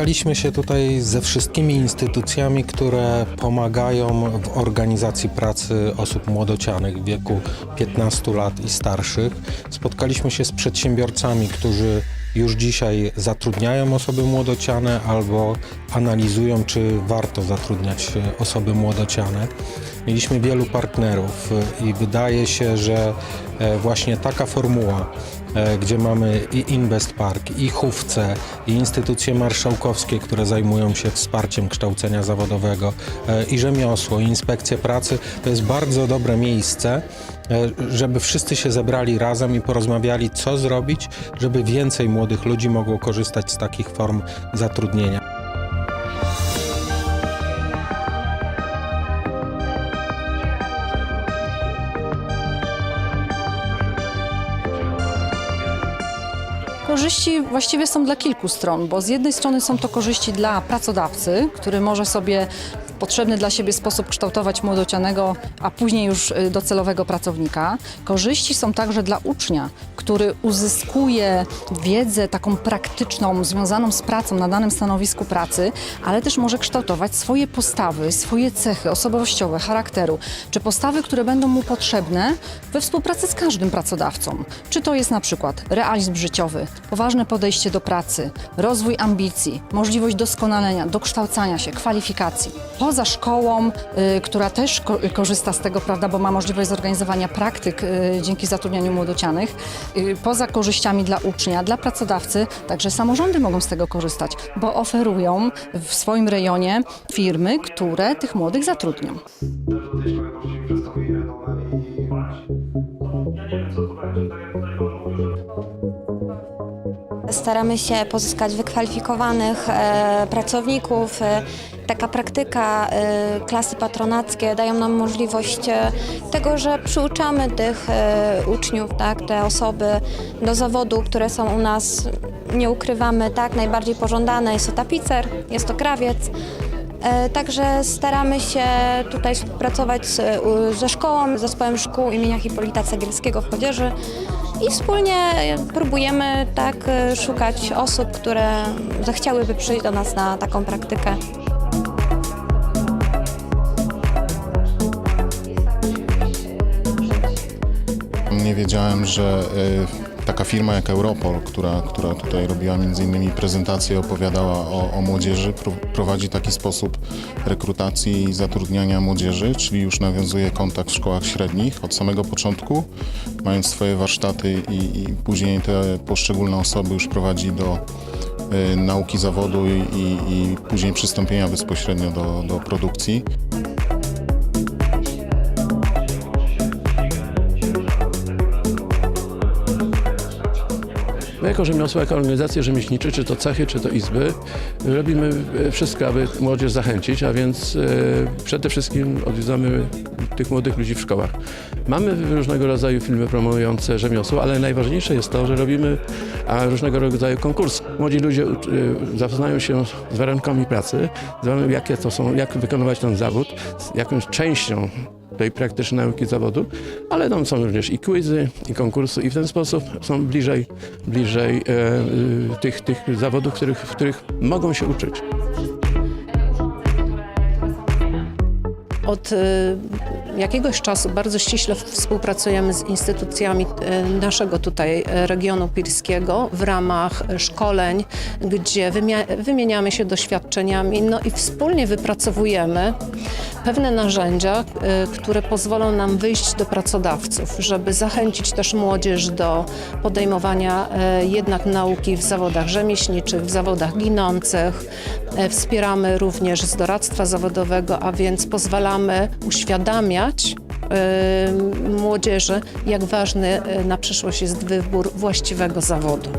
Spotkaliśmy się tutaj ze wszystkimi instytucjami, które pomagają w organizacji pracy osób młodocianych w wieku 15 lat i starszych. Spotkaliśmy się z przedsiębiorcami, którzy już dzisiaj zatrudniają osoby młodociane albo analizują, czy warto zatrudniać osoby młodociane. Mieliśmy wielu partnerów i wydaje się, że e, właśnie taka formuła, e, gdzie mamy i Invest Park, i Chówce, i instytucje marszałkowskie, które zajmują się wsparciem kształcenia zawodowego, e, i rzemiosło, i inspekcje pracy, to jest bardzo dobre miejsce, żeby wszyscy się zebrali razem i porozmawiali, co zrobić, żeby więcej młodych ludzi mogło korzystać z takich form zatrudnienia. Korzyści właściwie są dla kilku stron, bo z jednej strony są to korzyści dla pracodawcy, który może sobie potrzebny dla siebie sposób kształtować młodocianego, a później już y, docelowego pracownika. Korzyści są także dla ucznia, który uzyskuje wiedzę taką praktyczną, związaną z pracą na danym stanowisku pracy, ale też może kształtować swoje postawy, swoje cechy osobowościowe, charakteru, czy postawy, które będą mu potrzebne we współpracy z każdym pracodawcą. Czy to jest na przykład realizm życiowy, poważne podejście do pracy, rozwój ambicji, możliwość doskonalenia, dokształcania się, kwalifikacji. Poza szkołą, y, która też ko- korzysta z tego, prawda, bo ma możliwość zorganizowania praktyk y, dzięki zatrudnianiu młodocianych, y, poza korzyściami dla ucznia, dla pracodawcy, także samorządy mogą z tego korzystać, bo oferują w swoim rejonie firmy, które tych młodych zatrudnią. Staramy się pozyskać wykwalifikowanych e, pracowników. Taka praktyka, e, klasy patronackie dają nam możliwość e, tego, że przyuczamy tych e, uczniów, tak, te osoby do zawodu, które są u nas, nie ukrywamy, tak, najbardziej pożądane. Jest to tapicer, jest to krawiec. Także staramy się tutaj współpracować ze szkołą, z zespołem szkół imienia Hipolita Cegielskiego w Chodzieży i wspólnie próbujemy tak szukać osób, które zechciałyby przyjść do nas na taką praktykę. Wiedziałem, że y, taka firma jak Europol, która, która tutaj robiła między innymi prezentację, opowiadała o, o młodzieży, pro, prowadzi taki sposób rekrutacji i zatrudniania młodzieży, czyli już nawiązuje kontakt w szkołach średnich od samego początku, mając swoje warsztaty i, i później te poszczególne osoby już prowadzi do y, nauki zawodu i, i, i później przystąpienia bezpośrednio do, do produkcji. My jako rzemiosło, jako organizacje rzemieślnicze, czy to cechy, czy to izby, robimy e, wszystko, aby młodzież zachęcić, a więc e, przede wszystkim odwiedzamy tych młodych ludzi w szkołach. Mamy różnego rodzaju filmy promujące rzemiosło, ale najważniejsze jest to, że robimy różnego rodzaju konkursy. Młodzi ludzie e, zapoznają się z warunkami pracy, z jakie to są, jak wykonywać ten zawód, z jakąś częścią tej praktycznej nauki zawodu, ale tam są również i quizy, i konkursy i w ten sposób są bliżej, bliżej e, e, tych, tych zawodów, których, w których mogą się uczyć. Od y, jakiegoś czasu bardzo ściśle współpracujemy z instytucjami y, naszego tutaj y, regionu pilskiego w ramach szkoleń, gdzie wymieniamy się doświadczeniami no i wspólnie wypracowujemy pewne narzędzia, y, które pozwolą nam wyjść do pracodawców, żeby zachęcić też młodzież do podejmowania jednak nauki w zawodach rzemieślniczych, w zawodach ginących. E, Wspieramy również z doradztwa zawodowego, a więc pozwalamy uświadamiać y, młodzieży, jak ważny y, na przyszłość jest wybór właściwego zawodu.